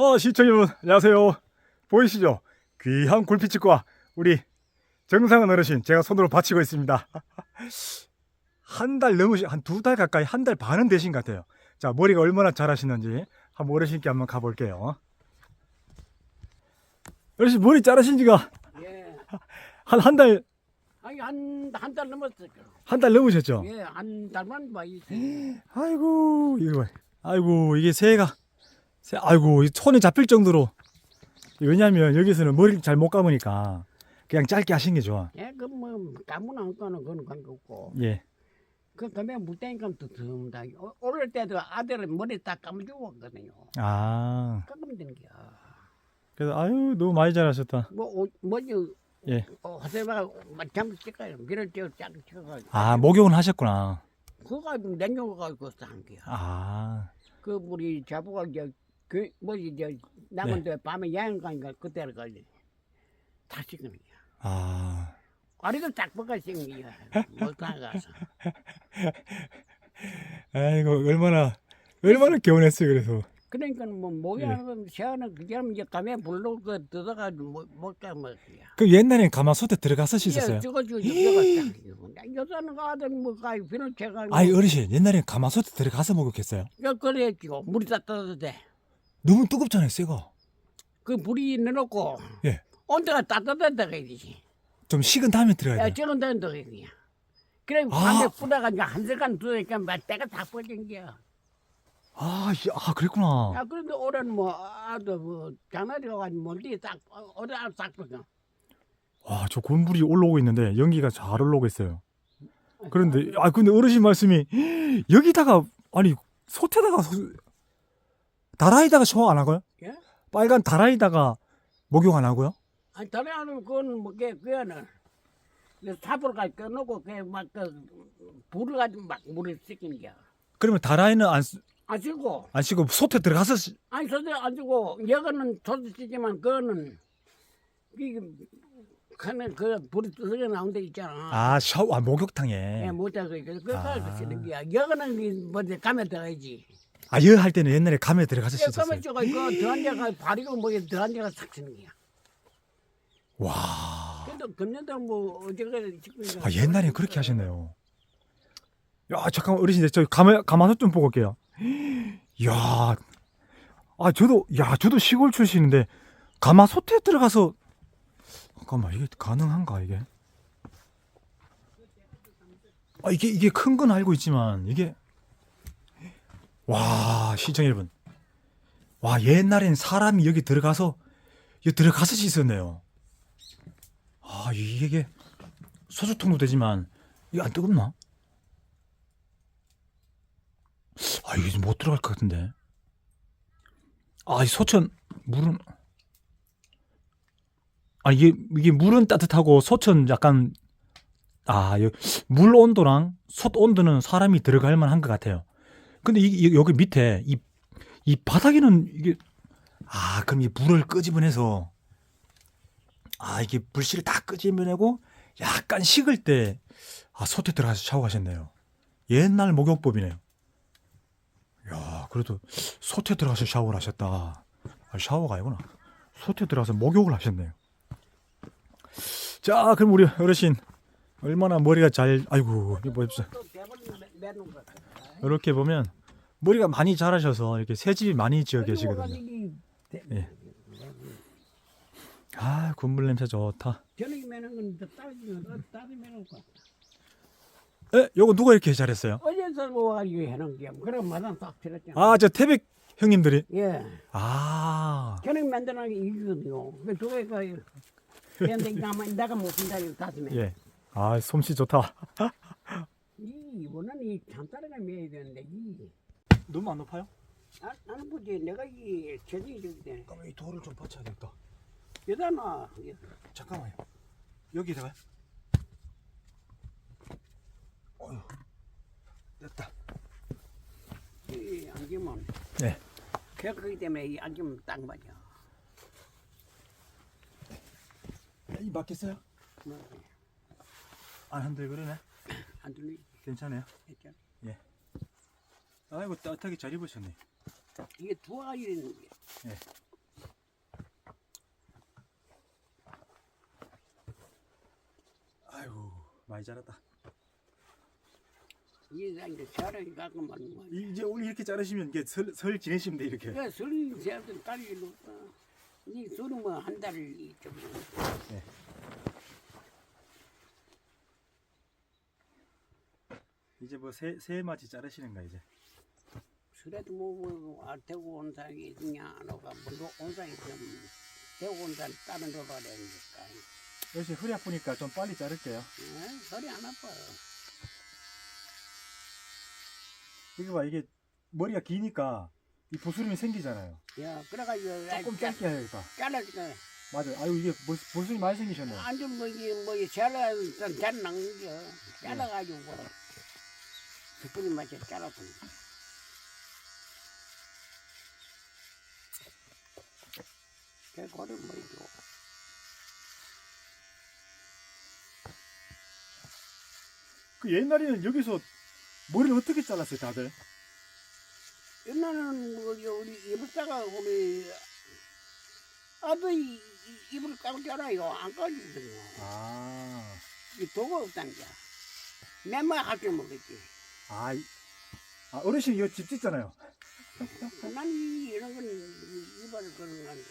어, 시청자 여러분, 안녕하세요. 보이시죠? 귀한 굴피집과 우리 정상은 어르신, 제가 손으로 바치고 있습니다. 한 달 넘으시, 한두 달 가까이, 한 달 반은 되신 것 같아요. 자, 머리가 얼마나 잘하시는지 한번 어르신께 한번 가볼게요. 어르신, 머리 자르신 지가 예. 한, 한 달, 아니 한 한 달 넘었어요. 한 달 넘으셨죠? 예, 한 달만 봐 있어. 아이고, 이거, 봐. 아이고, 이게 새가, 새, 아이고, 이 손에 잡힐 정도로. 왜냐면 여기서는 머리를 잘 못 감으니까 그냥 짧게 하신 게 좋아. 예, 그뭐 까무나 안 까는 그건 관계 없고. 예. 그 그다음에 물때니까 또 듬다. 어, 오를 때도 아들 머리 딱 감아주고 왔거든요. 아, 깎으면 되는 게야. 그래서 아유, 너무 많이 잘하셨다. 뭐 오- 뭐지? 예. 어, 하세가 잠 찍어요. 밀을 떼어 쫙 찍어가지고. 아, 목욕은 하셨구나. 그거 냉장고 가지고 싼 게야. 아, 그 우리 자부가 이제 그 뭐지 이제 네. 남은데 밤에 야영 가니까 그때를 가지. 다 찍는 게야. 아. 아리도 딱 벗가 찍는 게야. 못 나가서. 아이고, 얼마나, 얼마나 개운했어요, 그래서. 그러니까 뭐 모양은 시원한 그냥 이제 감에 불러 그 뜯어가지고 못 가면 그야. 그 옛날엔 가마 솥에 들어가서 씻었어요? 저거지고 여가 딱. 여자는 가든 뭐 가요 비를 제가. 아이, 어르신, 옛날엔 가마 솥에 들어가서 목욕했어요? 야 그래지고 물이 다 따뜻해. 너무 뜨겁잖아요, 새가. 그 불이 넣어놓고. 예. 온도가 따뜻하다 그러지. 좀 식은 다음에 들어가야 야 돼요. 저건 된다 그냥. 그래 아. 밤에 뿌다가지고 한 시간 두니까 막 때가 다 퍼진 게야. 아, 이- 아, 그랬구나. 야 그런데 올해는 뭐 아도 뭐 장날이 가 가지고 멀리 딱 어디 딱 퍼져. 와, 저 곤불이 올라오고 있는데 연기가 잘 올라오고 있어요. 그런데 아 근데 어르신 말씀이 여기다가 아니 솥에다가 소- 다라이다가 샤워 안 하고요? 예? 빨간 다라이다가 목욕 안 하고요? 아니 다른 하는 그건 뭐게 그거는 사불까지 꺼놓고 그막그 불을 가지고 막 물을 씻기는 게야. 그러면 다라이는 안, 쓰- 안 쓰고 안 쓰고 솥에 들어가서 시- 아니 소리 안 쓰고 여거는 소리 쓰지만 그거는 이게 그는 그 불이 뜨게 나온 데 있잖아. 아 샤워 아 목욕탕에 예, 못하고 그래서 그거 아. 아. 쓰는 거야. 여거는 뭐 감에 들어가야지. 아여 할 때는 옛날에 감에 들어가서 예, 씻었어요. 저거 이거 더한 데가 발이고 뭐 더한 데가 싹 쓰는 거야. 와, 그래도 금년도 뭐 어제가 아 옛날에 그렇게 하셨네요. 야 잠깐만 어르신 저 가마 가마솥 좀 보고 올게요. 야, 아 저도 야 저도 시골 출신인데 가마솥에 들어가서 잠깐만 이게 가능한가 이게? 아 이게 이게 큰 건 알고 있지만 이게 와 시청 여러분, 와 옛날엔 사람이 여기 들어가서 여기 들어가서 씻었네요. 아 이게 소주통도 되지만 이게 안 뜨겁나? 아 이게 좀못 들어갈 것 같은데. 아 이 소천 물은 아 이게 이게 물은 따뜻하고 소천 약간 아 물 온도랑 솥 온도는 사람이 들어갈 만한 것 같아요. 근데 이, 이- 여기 밑에 이 이 바닥에는 이게 아 그럼 이 불을 끄집어내서 아 이게 불씨를 다 끄집어내고 약간 식을 때아 솥에 들어가서 샤워하셨네요. 옛날 목욕법이네요. 야 그래도 솥에 들어가서 샤워를 하셨다. 아, 샤워가 아니구나. 솥에 들어가서 목욕을 하셨네요. 자 그럼 우리 어르신 얼마나 머리가 잘 아이고 이거 보 이렇게 보면 머리가 많이 자라셔서 이렇게 새집이 많이 지어 계시거든요. 예. 아 군물 냄새 좋다. 에 요거 누가 이렇게 잘했어요? 어제서 뭐 이거 해놓은 게 그럼 마당 딱 들었잖아. 아 저 태백 형님들이 예. 아 저녁 만드는 게 이거거든요. 그 저거가 근데 가만 내가 못 이거 가슴에. 예. 아 솜씨 좋다. 이 이거는 이 잠자리가 매야 되는데 이 너무 안 높아요? 나, 나는 보지 내가 이 저기 저기 때 잠깐만 이 돌을 좀 받쳐야겠다. 여자나 잠깐만요. 여기다가. 어휴. 됐다. 이 안기면 네. 그렇기 때문에 이 안기면 딱 맞아. 이 맞겠어요? 뭐, 안 한들 그러네. 안 들리 괜찮아요? 괜찮아. 예. 아이고 따뜻하게 잘 입으셨네. 이게 두 아이인 거야. 예. 아이고 많이 자랐다. 이제 이제 자랑이 가끔만 이제 오늘 이렇게 자르시면 이게 설, 설 지내시면 돼 이렇게. 그래 설이 제한테 딸이 놓다. 이 설은 뭐한 달을 좀. 예. 이제 뭐 새새 맞이 자르시는가 이제. 술에도 뭐 아, 대구 온 사람이 있냐 너가 뭐온 사람이 좀 대구 온 사람 다른 데 봐야 되니까. 역시 허리 아프니까 좀 빨리 자를게요. 에? 허리 안 아파. 이거 봐 이게 머리가 기니까 이 보스름이 생기잖아요. 야 그래가지고 조금 짧게 해야겠다. 잘라니까 맞아요. 아유 이게 보- 보스름이 많이 생기셨네요. 안좀 뭐이 뭐 잘라 잘 남겨 잘라가지고 스프링 맞춰 잘랐고. 그 고를 뭐이죠. 그 옛날에는 여기서 머리를 어떻게 잘랐어요 다들? 옛날에는 뭐 우리 이불 싸가 우리 아들이 까고 자라요 안 까지거든요. 아, 이 도가 없다니까. 맨만 할줄 모르겠지. 아, 이- 아 어르신이 이거 집 짓잖아요. 난 이- 이런 건 이발을 그런 거니까.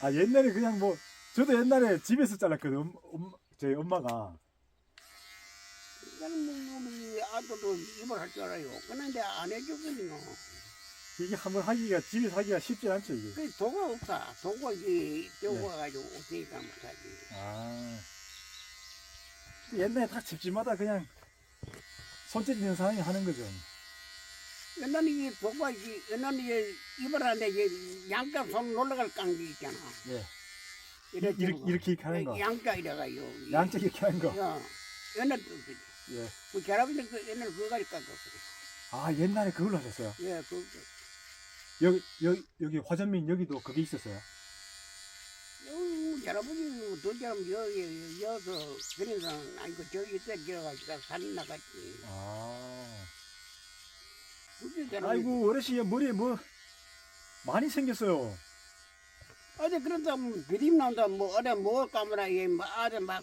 아 옛날에 그냥 뭐 저도 옛날에 집에서 잘랐거든. 엄, 엄, 저희 엄마가. 나는 뭐 우리 아들도 이발 할줄 알아요. 그런데 안 해주거든요. 이게 한번 하기가 집에서 하기가 쉽지 않죠 이게. 그 도가 없다. 도가 이게 떼고 와가지고 없으니까 못하지. 아. 옛날에 다 집집마다 그냥 손짓 있는 사람이 하는 거죠. 옛날에 이 도가 이 옛날에 이제 이발하는데 이제 양가 손 놀러갈 깡기 있잖아. 예. 이렇게 이렇게, 이렇게, 이렇게 하는 거. 양자 이래가요. 양쪽 이렇게 하는 거. 야, 옛날 그, 예. 그 할아버지 그 옛날 그거 가지고. 아 옛날에 그걸로 하셨어요. 예, 그, 그 여기 여기 여기 화전민 여기도 그게 있었어요. 두 사람 여기 여서 그래서 아이고 저기 있다 저가지고 살인 나갔지. 아. 그때 할아버지 아이고 어르신 머리에 뭐 많이 생겼어요. 어제 그런다 뭐 비림 나온다 뭐 어제 뭐 까무라 얘뭐 아들 막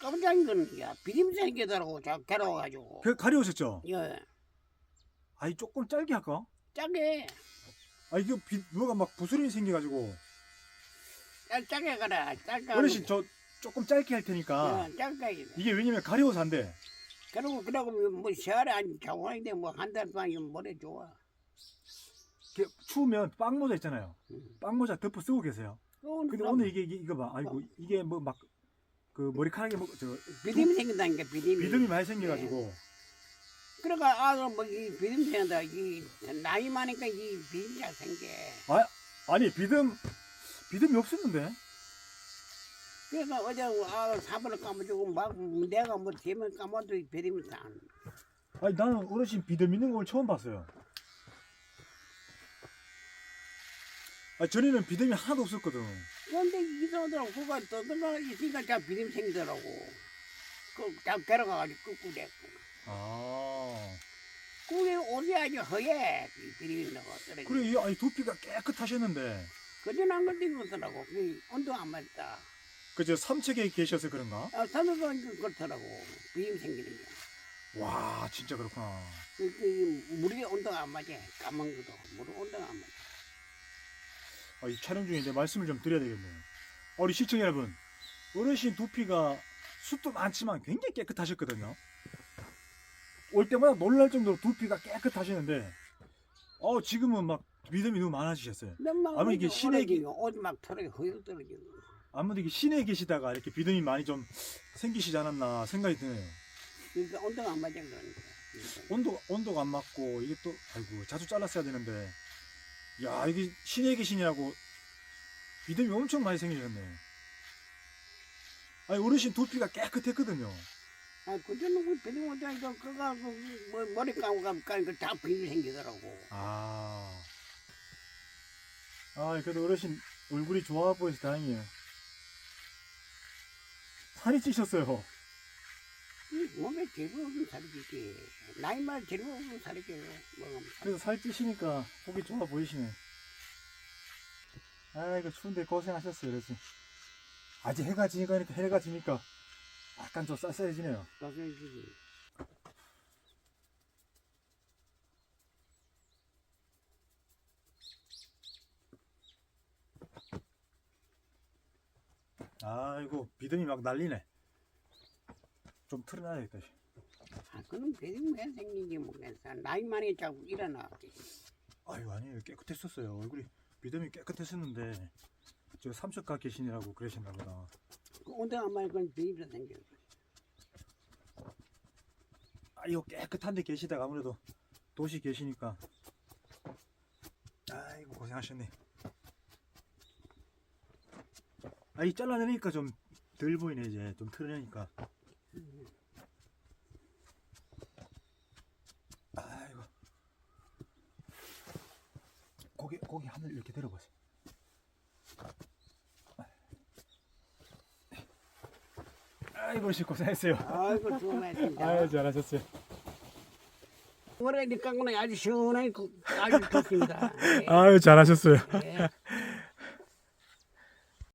깜짝인 거야 비림 생기더라고 자 괴로워가지고 그 가려우셨죠? 예 아이 조금 짧게 할까? 짜게 아 이거 비, 뭐가 막 부스럼이 생겨가지고 짤 짜게 가라 짜게 어르신 저 조금 짧게 할 테니까. 예, 짜게 이게 왜냐면 가려워서 안 돼. 그러고 그러고 뭐 시간에 안 자고하는데 뭐한달 동안 머리 좋아. 이렇게 추우면 빵 모자 있잖아요. 음. 빵 모자 덮어 쓰고 계세요. 근데 오늘 이게, 이게 이거 봐. 아이고 이게 뭐 막 그 머리카락에 뭐저 비림이 생긴다니까 비림이. 비듬이 많이 생겨가지고. 그러니까 아들 뭐이 비림 생긴다. 이 나이 많으니까 이 비림 잘 생겨. 아 아니 비듬 비듬이 없었는데. 그러니까 어제 아 사번을 감아주고 막 내가 뭐 대면 감아도 비림이 다 안. 아니 나는 어르신 비듬 있는 걸 처음 봤어요. 아 전에는 비듬이 하나도 없었거든. 그런데 이상하더라고. 그거 떠들어 있으니까 자 비림 생기더라고. 그자 데려가가지고 끄고 됐고 아. 그게 옷이 아주 허예 이 비림이 나고 떨어지 그래 이 아니 두피가 깨끗하셨는데 그전 안 걸리더라고 그 온도 안 맞다 그저 삼척에 계셔서 그런가? 아 산호도 그렇더라고 비림 생기는 게와 진짜 그렇구나. 그, 그 물이 온도가 안 맞아 까만 것도 물 온도가 안 맞아 아, 이 촬영 중에 이제 말씀을 좀 드려야 되겠네요. 어, 우리 시청자 여러분, 어르신 두피가 숱도 많지만 굉장히 깨끗하셨거든요. 올 때마다 놀랄 정도로 두피가 깨끗하시는데, 어, 지금은 막 믿음이 너무 많아지셨어요. 아마 이게 신의 기- 옷이 막 털어게 허여 떨어지고 아무래도 이게 시내에 계시다가 이렇게 비듬이 많이 좀 생기시지 않았나 생각이 드네요. 그러니까 온도가 안 맞아 그러니까 온도, 온도가 안 맞고, 이게 또, 아이고, 자주 잘랐어야 되는데, 야, 이게 시내에 계시냐고, 비듬이 엄청 많이 생기셨네. 아니, 어르신 두피가 깨끗했거든요. 아, 그때는 그 비림 온다니까 그거 그 뭐, 머리 감고 가면 다 비림 생기더라고 아. 아, 그래도 어르신 얼굴이 좋아 보여서 다행이에요. 살이 찌셨어요. 이 몸에 없는 살이 찌지 나이만 없는 살이 찌고 살. 그래서 살 찌시니까 보기 좋아 보이시네. 아이고, 추운데 고생하셨어요, 어르신. 아직 해가 지니까, 해가 지니까 약간 좀 쌀쌀해지네요. 가 아이고 비듬이 막 난리네. 좀 틀어놔야겠다. 아, 그럼 비림 왜 생긴지 모르겠어. 나이 많이 자꾸 일어나. 아유 아니에요 깨끗했었어요. 얼굴이 비듬이 깨끗했었는데 저 삼척가 계신이라고 그러셨나 보다. 안 말고 그건 비림도 생겨. 아 이거 깨끗한데 계시다가 아무래도 도시 계시니까 아이고 고생하셨네. 아이 잘라내니까 좀 덜 보이네 이제 좀 틀어내니까. 아이고 고개 고개 하늘 이렇게 들어보세요. 아이고 씨 고생했어요. 아이고 수고했습니다. 아유 잘하셨어요. 올해 니까고는 아주 시원하게 그- 아주 좋습니다. 예. 아유 잘하셨어요. 예.